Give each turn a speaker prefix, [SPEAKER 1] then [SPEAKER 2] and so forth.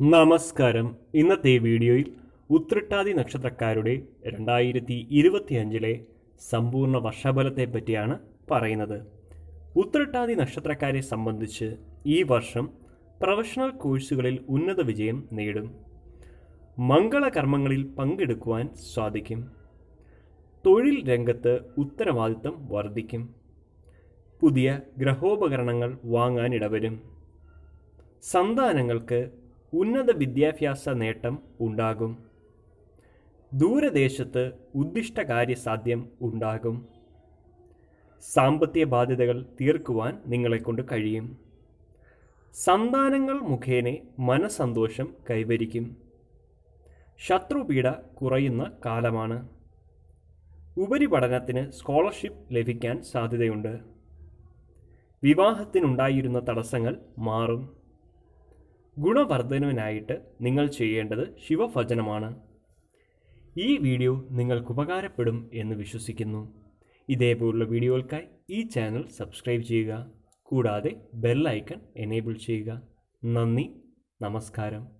[SPEAKER 1] നമസ്കാരം. ഇന്നത്തെ വീഡിയോയിൽ ഉത്രട്ടാതി നക്ഷത്രക്കാരുടെ രണ്ടായിരത്തി ഇരുപത്തിയഞ്ചിലെ സമ്പൂർണ വർഷഫലത്തെ പറ്റിയാണ് പറയുന്നത്. ഉത്രട്ടാതി നക്ഷത്രക്കാരെ സംബന്ധിച്ച് ഈ വർഷം പ്രൊഫഷണൽ കോഴ്സുകളിൽ ഉന്നത വിജയം നേടും. മംഗളകർമ്മങ്ങളിൽ പങ്കെടുക്കുവാൻ സാധിക്കും. തൊഴിൽ രംഗത്ത് ഉത്തരവാദിത്തം വർദ്ധിക്കും. പുതിയ ഗ്രഹോപകരണങ്ങൾ വാങ്ങാനിടവരും സന്താനങ്ങൾക്ക് ഉന്നത വിദ്യാഭ്യാസ നേട്ടം ഉണ്ടാകും. ദൂരദേശത്ത് ഉദ്ദിഷ്ട കാര്യസാധ്യം ഉണ്ടാകും. സാമ്പത്തിക ബാധ്യതകൾ തീർക്കുവാൻ നിങ്ങളെക്കൊണ്ട് കഴിയും. സന്താനങ്ങൾ മുഖേന മനസന്തോഷം കൈവരിക്കും. ശത്രുപീഡ കുറയുന്ന കാലമാണ്. ഉപരിപഠനത്തിന് സ്കോളർഷിപ്പ് ലഭിക്കാൻ സാധ്യതയുണ്ട്. വിവാഹത്തിനുണ്ടായിരുന്ന തടസ്സങ്ങൾ മാറും. ഗുണവർദ്ധനവിനായിട്ട് നിങ്ങൾ ചെയ്യേണ്ടത് ശിവഭജനമാണ്. ഈ വീഡിയോ നിങ്ങൾക്ക് ഉപകാരപ്പെടും എന്ന് വിശ്വസിക്കുന്നു. ഇതേപോലുള്ള വീഡിയോകൾക്കായി ഈ ചാനൽ സബ്സ്ക്രൈബ് ചെയ്യുക. കൂടാതെ ബെല്ലൈക്കൺ എനേബിൾ ചെയ്യുക. നന്ദി. നമസ്കാരം.